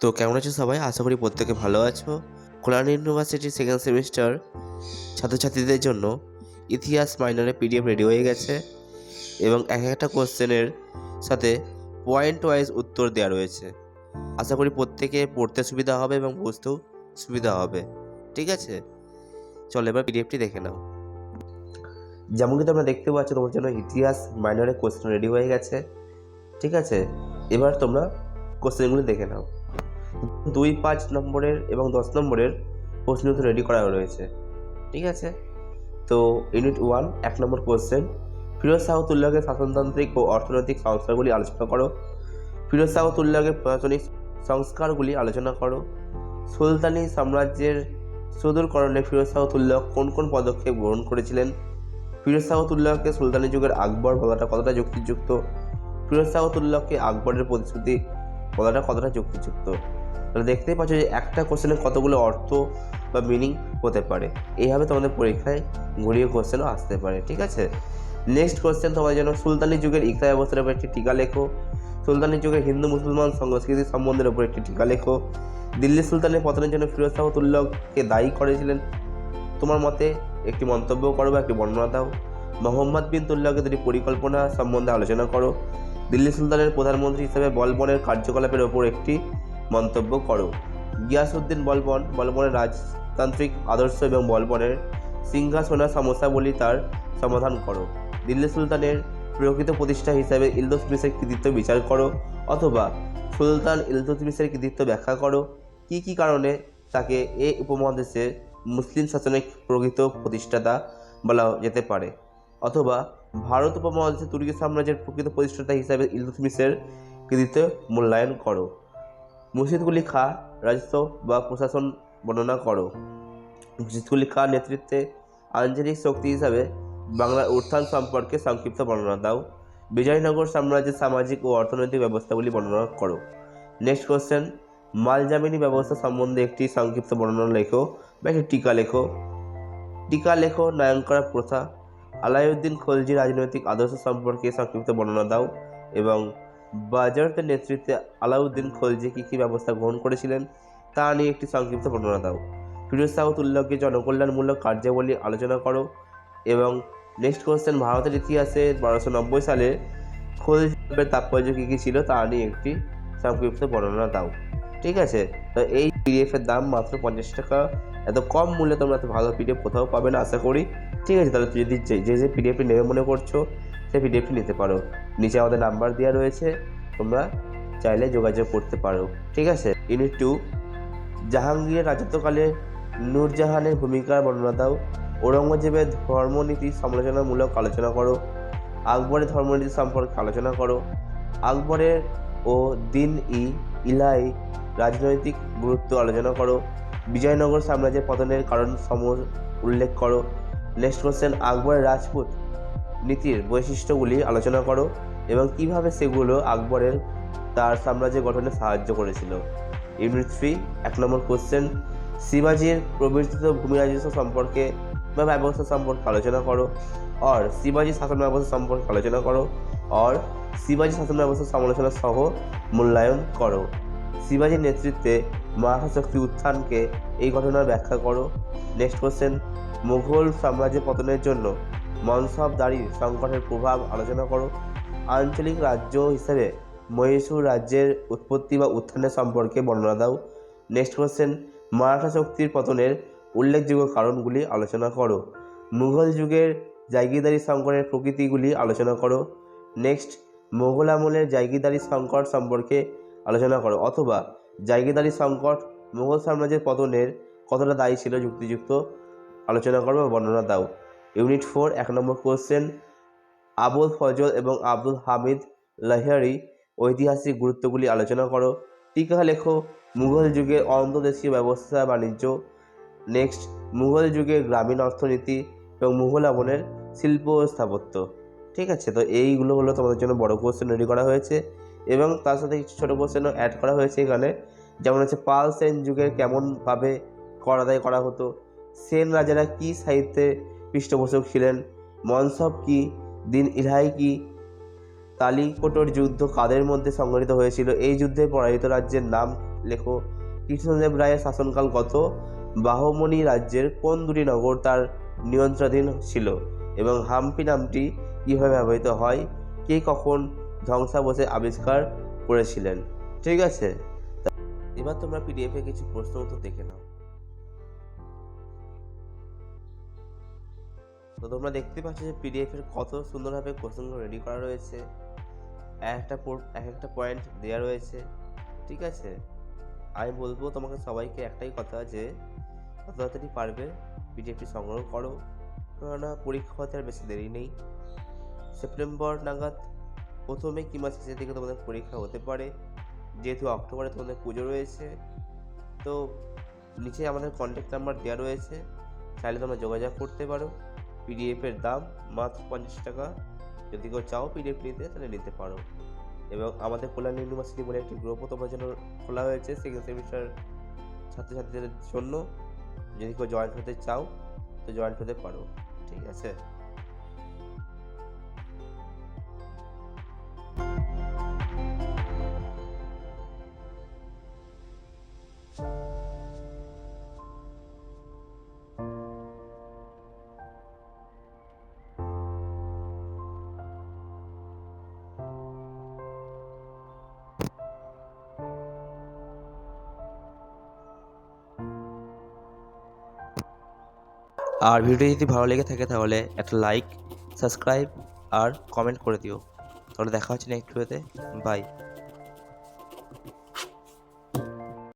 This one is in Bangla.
তো কেমন আছো সবাই? আশা করি প্রত্যেকে ভালো আছো। কল্যাণ ইউনিভার্সিটির সেকেন্ড সেমিস্টার ছাত্রছাত্রীদের জন্য ইতিহাস মাইনরে পিডিএফ রেডি হয়ে গেছে এবং এক একটা কোশ্চেনের সাথে পয়েন্ট ওয়াইজ উত্তর দেওয়া রয়েছে। আশা করি প্রত্যেকে পড়তে সুবিধা হবে এবং বুঝতেও সুবিধা হবে। ঠিক আছে? চলো এবার পিডিএফটি দেখে নাও। যেমন কি তোমরা দেখতে পাচ্ছ তোমার জন্য ইতিহাস মাইনরের কোশ্চেন রেডি হয়ে গেছে। ঠিক আছে? এবার তোমরা কোশ্চেনগুলি দেখে নাও। দুই পাঁচ নম্বরের এবং দশ নম্বরের প্রশ্ন উত্তর রেডি করা রয়েছে। ঠিক আছে? তো ইউনিট ওয়ান এক নম্বর কোশ্চেন ফিরোজ শাহতুল্লাহের শাসনতান্ত্রিক ও অর্থনৈতিক সংস্কারগুলি আলোচনা করো। ফিরোজ শাহতুল্লাহের প্রশাসনিক সংস্কারগুলি আলোচনা করো। সুলতানি সাম্রাজ্যের সুদূরকরণে ফিরোজ শাহতুল্লাহ কোন কোন পদক্ষেপ গ্রহণ করেছিলেন? ফিরোজ শাহতুল্লাহকে সুলতানি যুগের আকবর বলাটা কতটা যুক্তিযুক্ত? ফিরোজ শাহতুল্লাহকে আকবরের প্রতিশ্রুতি বলাটা কতটা যুক্তিযুক্ত? তাহলে দেখতেই পাচ্ছ যে একটা কোশ্চেনের কতগুলো অর্থ বা মিনিং হতে পারে। এইভাবে তোমাদের পরীক্ষায় ঘুরিয়ে কোশ্চেনও আসতে পারে, ঠিক আছে? নেক্সট কোশ্চেন তোমার যেন সুলতানি যুগের ইকতা ব্যবস্থার উপর একটি টিকা লেখো। সুলতানি যুগের হিন্দু মুসলমান সংস্কৃতি সম্বন্ধের উপর একটি টিকা লেখো। দিল্লি সুলতানের পতনের জন্য ফিরোজ শাহতুল্লাহকে দায়ী করেছিলেন। তোমার মতে একটি মন্তব্য করো বা একটি বর্ণনা দাও। মোহাম্মদ বিন তুল্লাহকে দুটি পরিকল্পনা সম্বন্ধে আলোচনা করো। দিল্লি সুলতানের প্রধানমন্ত্রী হিসেবে বলবনের কার্যকলাপের ওপর একটি মন্তব্য করো। গিয়াসউদ্দিন বলবন, বলবনের রাজতান্ত্রিক আদর্শ এবং বলবনের সিংহাসনা সমস্যাবলী তার সমাধান করো। দিল্লি সুলতানের প্রকৃত প্রতিষ্ঠা হিসাবে ইলতুৎমিশের কৃতিত্ব বিচার করো অথবা সুলতান ইলতুৎমিশের কৃতিত্ব ব্যাখ্যা করো। কী কী কারণে তাকে এ উপমহাদেশে মুসলিম শাসনের প্রকৃত প্রতিষ্ঠাতা বলা যেতে পারে? অথবা ভারত উপমহাদেশে তুর্কি সাম্রাজ্যের প্রকৃত প্রতিষ্ঠাতা হিসাবে ইলতুৎমিশের কৃতিত্ব মূল্যায়ন করো। মুর্শিদকুলি খা রাজস্ব বা প্রশাসন বর্ণনা করো। মুর্শিদকুলি খা নেতৃত্বে আঞ্চলিক শক্তি হিসাবে বাংলার উত্থান সম্পর্কে সংক্ষিপ্ত বর্ণনা দাও। বিজয়নগর সাম্রাজ্যের সামাজিক ও অর্থনৈতিক ব্যবস্থাগুলি বর্ণনা করো। নেক্সট কোশ্চেন মালজামিনী ব্যবস্থা সম্বন্ধে একটি সংক্ষিপ্ত বর্ণনা লেখো বা একটি টিকা লেখো। টিকা লেখো নায়ঙ্করা প্রথা। আলাউদ্দিন খলজি রাজনৈতিক আদর্শ সম্পর্কে সংক্ষিপ্ত বর্ণনা দাও এবং বাজারতের নেতৃত্বে আলাউদ্দিন খলজি কী কী ব্যবস্থা গ্রহণ করেছিলেন তা নিয়ে একটি সংক্ষিপ্ত বর্ণনা দাও। ফিরোজ শাহতুল্লাহকে জনকল্যাণমূলক কার্যাবলী আলোচনা করো এবং নেক্সট কোয়েশ্চেন ভারতের ইতিহাসে বারোশো নব্বই সালে খোলজের তাৎপর্য কী কী ছিল তা নিয়ে একটি সংক্ষিপ্ত বর্ণনা দাও। ঠিক আছে? তো এই পিডিএফের দাম মাত্র পঞ্চাশ টাকা। এত কম মূল্যে তোমরা এত ভালো পিডিএফ কোথাও পাবে না, আশা করি। ঠিক আছে? তাহলে যদি যে যে যে পিডিএফটি নেবে মনে করছ সেই পিডিএফটি নিতে পারো। নিচে আমাদের নাম্বার দেওয়া রয়েছে, তোমরা চাইলে যোগাযোগ করতে পারো। ঠিক আছে? ইউনিট টু জাহাঙ্গীরের রাজত্বকালে নূরজাহানের ভূমিকার বর্ণনা দাও। ঔরঙ্গজেবের ধর্মনীতি সমালোচনামূলক আলোচনা করো। আকবরের ধর্মনীতি সম্পর্কে আলোচনা করো। আকবরের ও দিন ই ইলাই রাজনৈতিক গুরুত্ব আলোচনা করো। বিজয়নগর সাম্রাজ্যের পতনের কারণ সম উল্লেখ করো। নেক্সট কোশ্চেন আকবরের রাজপুত। নীতির বৈশিষ্ট্যগুলি আলোচনা করো এবং কীভাবে সেগুলো আকবরের তার সাম্রাজ্য গঠনে সাহায্য করেছিল। ইউনিট থ্রি, এক নম্বর কোশ্চেন শিবাজির প্রবর্তিত ভূমি রাজস্ব সম্পর্কে বা ব্যবস্থা সম্পর্কে আলোচনা করো। অর শিবাজি শাসন ব্যবস্থা সম্পর্কে আলোচনা করো। অর শিবাজি শাসন ব্যবস্থা সমালোচনা সহ মূল্যায়ন করো। শিবাজির নেতৃত্বে মারাঠা শক্তি উত্থানকে এই ঘটনার ব্যাখ্যা করো। নেক্সট কোশ্চেন মুঘল সাম্রাজ্যের পতনের জন্য মনসবদারির সংকটের প্রভাব আলোচনা করো। আঞ্চলিক রাজ্য হিসেবে মহীশূর রাজ্যের উৎপত্তি বা উত্থানের সম্পর্কে বর্ণনা দাও। নেক্সট কোয়েশ্চেন মারাঠা শক্তির পতনের উল্লেখযোগ্য কারণগুলি আলোচনা করো। মুঘল যুগের জায়গিদারি সংকটের প্রকৃতিগুলি আলোচনা করো। নেক্সট মোগল আমলের জায়গিদারি সংকট সম্পর্কে আলোচনা করো। অথবা জায়গিদারি সংকট মুঘল সাম্রাজ্যের পতনের কতটা দায়ী ছিল যুক্তিযুক্ত আলোচনা করো বর্ণনা দাও। ইউনিট ফোর, এক নম্বর কোশ্চেন আবুল ফজল এবং আব্দুল হামিদ লাহিয়ারি ঐতিহাসিক গুরুত্বগুলি আলোচনা করো। টিকা লেখো, মুঘল যুগের অন্তর্দেশীয় ব্যবস্থা বাণিজ্য। নেক্সট মুঘল যুগের গ্রামীণ অর্থনীতি এবং মুঘল আমলের শিল্প স্থাপত্য। ঠিক আছে, তো এইগুলো হলো তোমাদের জন্য বড় কোশ্চেন রেডি করা হয়েছে। এবং তার সাথে কিছু ছোটো কোশ্চেনও অ্যাড করা হয়েছে এখানে। যেমন হচ্ছে পাল সেন যুগের কেমনভাবে কর আদায় করা হতো? সেন রাজারা কী সাহিত্যে পৃষ্ঠপোষক ছিলেন। মনসব কি, দিন ইলাহি কি? তালিকোটর যুদ্ধ কাদের মধ্যে সংঘটিত হয়েছিল? এই যুদ্ধে পরাজিত রাজ্যের নাম লেখো। কৃষ্ণদেব রায়ের শাসনকাল কত? বাহমণি রাজ্যের কোন দুটি নগর তার নিয়ন্ত্রণাধীন ছিল? এবং হাম্পি নামটি কীভাবে ব্যবহৃত হয়? কে কখন ধ্বংসাবশে আবিষ্কার করেছিলেন? ঠিক আছে। এবার তোমরা পিডিএফে কিছু প্রশ্ন উত্তর দেখে নাও। তো তোমরা দেখতে পাচ্ছ যে পিডিএফ এর কত সুন্দরভাবে কোশ্চেনগুলো রেডি করা রয়েছে। এক একটা এক একটা পয়েন্ট দেওয়া রয়েছে। ঠিক আছে? আমি বলব তোমাকে সবাইকে একটাই কথা যে, যত তাড়াতাড়ি পারবে পিডিএফটি সংগ্রহ করো। কেননা পরীক্ষা হতে আর বেশি দেরি নেই। সেপ্টেম্বর নাগাদ প্রথমে কিংবা শেষের দিকে তোমাদের পরীক্ষা হতে পারে। যেহেতু অক্টোবরে তোমাদের পুজো রয়েছে। তো নিচে আমাদের কন্ট্যাক্ট নাম্বার দেওয়া রয়েছে। চাইলে তোমরা যোগাযোগ করতে পারো। পিডিএফের দাম মাত্র পঞ্চাশ টাকা। যদি কেউ চাও পিডিএফ নিতে, তাহলে নিতে পারো। এবং আমাদের কল্যাণ ইউনিভার্সিটি বলে একটি গ্রুপও তোমার জন্য খোলা হয়েছে। সেকেন্ড সেমিস্টার ছাত্রছাত্রীদের জন্য। যদি কেউ জয়েন হতে চাও, তো জয়েন হতে পারো। ঠিক আছে? আর ভিডিও যদি ভালো লেগে থাকে তাহলে একটা লাইক সাবস্ক্রাইব আর কমেন্ট করে দিও। তাহলে দেখা হচ্ছে নেক্সট ভিডিওতে বাই